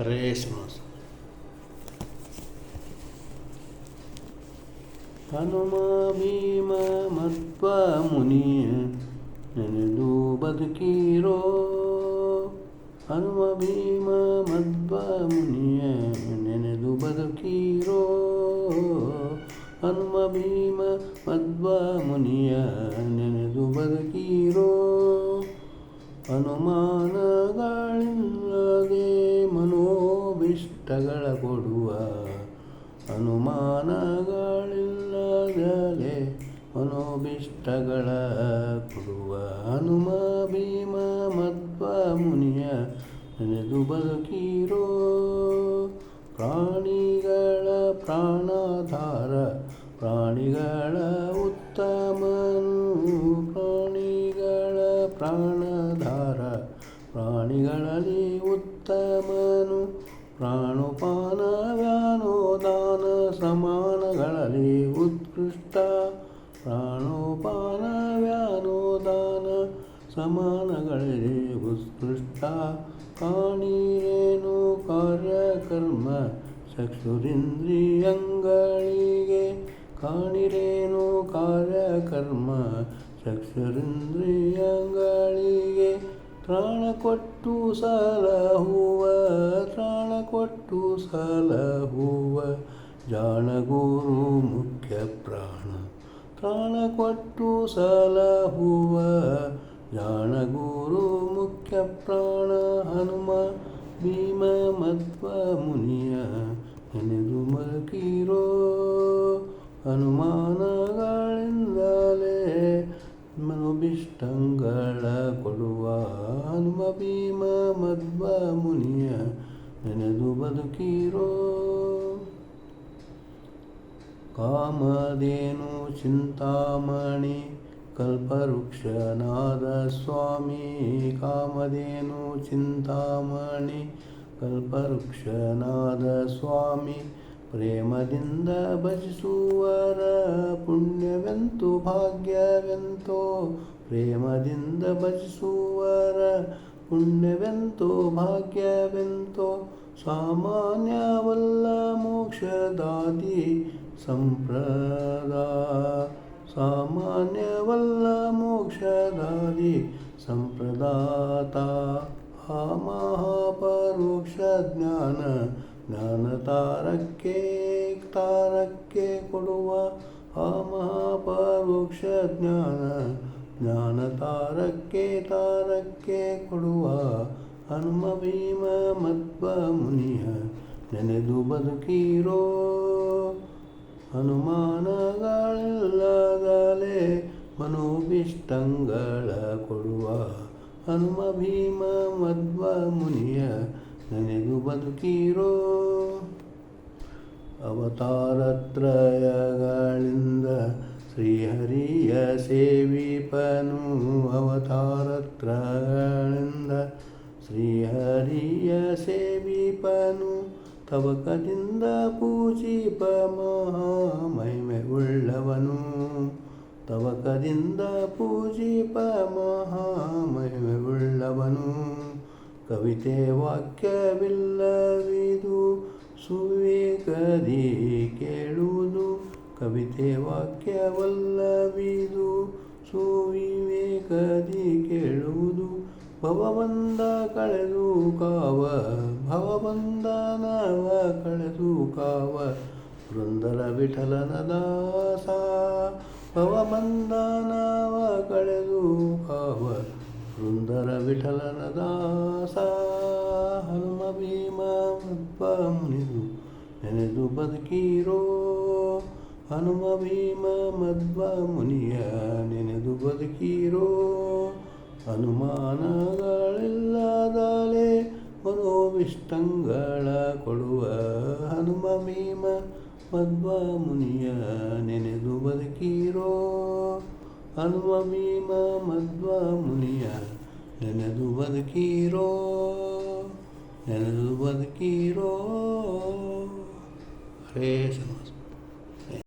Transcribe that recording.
ಹರೇ ಶ್ರೀನಿವಾಸ ಹನುಮ ಭೀಮ ಮಧ್ವ ಮುನಿಯ ನೆನೆದು ಬದುಕಿರೋ ಹನುಮ ಭೀಮ ಮಧ್ವ ಮುನಿಯ ನೆನೆದು ಬದುಕಿರೋ ಹನುಮ ಭೀಮ ಮಧ್ವ ಮುನಿಯ ಅನುಮಾನಗಳಿಲ್ಲದಲೆ ಮನೋಭಿಷ್ಟಗಳ ಕೊಡುವ ಹನುಮ ಭೀಮ ಮಧ್ವ ಮುನಿಯ ನೆನೆದು ಬದುಕಿರೋ. ಪ್ರಾಣಿಗಳ ಪ್ರಾಣಾಧಾರ, ಪ್ರಾಣಿಗಳ ಉತ್ತಮನು ಪ್ರಾಣಿಗಳ ಪ್ರಾಣಧಾರ, ಪ್ರಾಣಿಗಳಲ್ಲಿ ಉತ್ತಮನು ಪ್ರಾಣುಪಾನ ವ್ಯಾನೋದಾನ ಸಮಾನಗಳಲ್ಲಿ ಉತ್ಕೃಷ್ಟ ಪ್ರಾಣೋಪಾನ ವ್ಯಾನೋದಾನ ಸಮಾನಗಳಲ್ಲಿ ಉತ್ಕೃಷ್ಟ ಕಾಣೀರೇನು ಕಾರ್ಯಕರ್ಮ ಚಕ್ಷುರಿಂದ್ರಿಯಂಗಳಿಗೆ ಕಾಣಿರೇನು ಕಾರ್ಯಕರ್ಮ ಚಕ್ಷುರಿಂದ್ರಿಯಂಗಳಿಗೆ ಪ್ರಾಣ ಕೊಟ್ಟು ಸಲಹುವ ಪ್ರಾಣ ಕೊಟ್ಟು ಸಲಹುವ ಜಾಣಗುರು ಮುಖ್ಯ ಪ್ರಾಣ. ಪ್ರಾಣ ಕೊಟ್ಟು ಸಲಹುವ ಜಾಣಗೂರು ಮುಖ್ಯ ಪ್ರಾಣ. ಹನುಮ ಭೀಮ ಮಧ್ವ ಮುನಿಯ ನೆನೆದು ಮಲಗಿರೋ ಹನುಮಾನಗಳಿಂದಲೇ ಮನೋಭಿಷ್ಟಂಗಳ ಕೊಡುವ ಹನುಮ ಭೀಮ ಮಧ್ವ ಮುನಿಯ ನೆನೆದು ಬದುಕಿರೋ. ಕಾಮಧೇನು ಚಿಂತಾಮಣಿ ಕಲ್ಪವೃಕ್ಷನಾದ ಸ್ವಾಮಿ. ಕಾಮಧೇನು ಚಿಂತಾಮಣಿ ಕಲ್ಪವೃಕ್ಷನಾದ ಸ್ವಾಮಿ. ಪ್ರೇಮದಿಂದ ಭಜಿಸುವರ ಪುಣ್ಯವೆಂತು, ಭಾಗ್ಯವೆಂತೋ. ಪ್ರೇಮದಿಂದ ಭಜಿಸುವರ ಪುಣ್ಯವೆಂತೋ, ಭಾಗ್ಯವೆಂತೋ. ಸಾಮಾನ್ಯವಲ್ಲ ಮೋಕ್ಷದಾದಿ ಸಂಪ್ರದ ಸಾಮಾನ್ಯವಲ್ಲ ಮೋಕ್ಷದಾದಿ ಸಂಪ್ರದಾತ. ಆ ಮಹಾಪರೋಕ್ಷ ಜ್ಞಾನ ಜ್ಞಾನ ತಾರಕ್ಕೆ ತಾರಕ್ಕೆ ಕೊಡುವ ಆ ಮಹಾಪರೋಕ್ಷ ಜ್ಞಾನ ಜ್ಞಾನ ತಾರಕ್ಕೆ ತಾರಕ್ಕೆ ಕೊಡುವ ಹನುಮ ಭೀಮ ಮಧ್ವ ಮುನಿಯ ನೆನೆದು ಬದುಕಿರೋ. ಹನುಮಾನಗಳಿಲ್ಲದಲೆ ಮನೋಭಿಷ್ಟಂಗಳ ಕೊಡುವ ಹನುಮ ಭೀಮ ಮಧ್ವ ಮುನಿಯ ನನಗೂ ಬದುಕಿರೋ. ಅವತಾರತ್ರಯಗಳಿಂದ ಶ್ರೀಹರಿಯ ಸೇವಿಪನು ಅವತಾರತ್ರಯಗಳಿಂದ ಶ್ರೀಹರಿಯ ಸೇವಿಪನು ತವಕದಿಂದ ಪೂಜಿಪ ಮಹಾಮಹಿಮೆ ಉಳ್ಳವನು ತವಕದಿಂದ ಪೂಜಿಪ ಮಹಾಮಹಿಮೆ ಉಳ್ಳವನು ಕವಿತೆ ವಾಕ್ಯವಿಲ್ಲವಿದು ಸುವೇಕದಿ ಕೇಳುವುದು. ಕವಿತೆ ವಾಕ್ಯವಲ್ಲವಿದು, ಸುವಿವೇಕದಿ ಕೇಳುವುದು. ಭವಬಂಧ ಕಳೆದು ಕಾವ ಭವಬಂಧನವ ಕಳೆದು ಕಾವ ವೃಂದರ ವಿಠಲನ ದಾಸ ಭವಬಂಧನವ ಕಳೆದು ಕಾವ ವೃಂದರ ವಿಠಲನ ದಾಸ ಹನುಮ ಭೀಮ ಮಧ್ವ ಮುನಿದು ನೆನೆದು ಬದುಕಿರೋ, ಹನುಮ ಭೀಮ ಮಧ್ವ ಮುನಿಯ ನೆನೆದು ಬದುಕಿರೋ. ಅನುಮಾನಗಳಿಲ್ಲದಲೆ ಮನೋವಿಷ್ಟಂಗಳ ಕೊಡುವ ಹನುಮ ಭೀಮ ಮಧ್ವ ಮುನಿಯ ನೆನೆದು ಬದುಕಿರೋ. ಹನುಮ ಭೀಮ ಮಧ್ವ ಮುನಿಯ ನೆನೆದು ಬದುಕಿರೋ. ನೆನೆದು ಬದುಕಿರೋ. ಹರೇ ಶ್ರೀ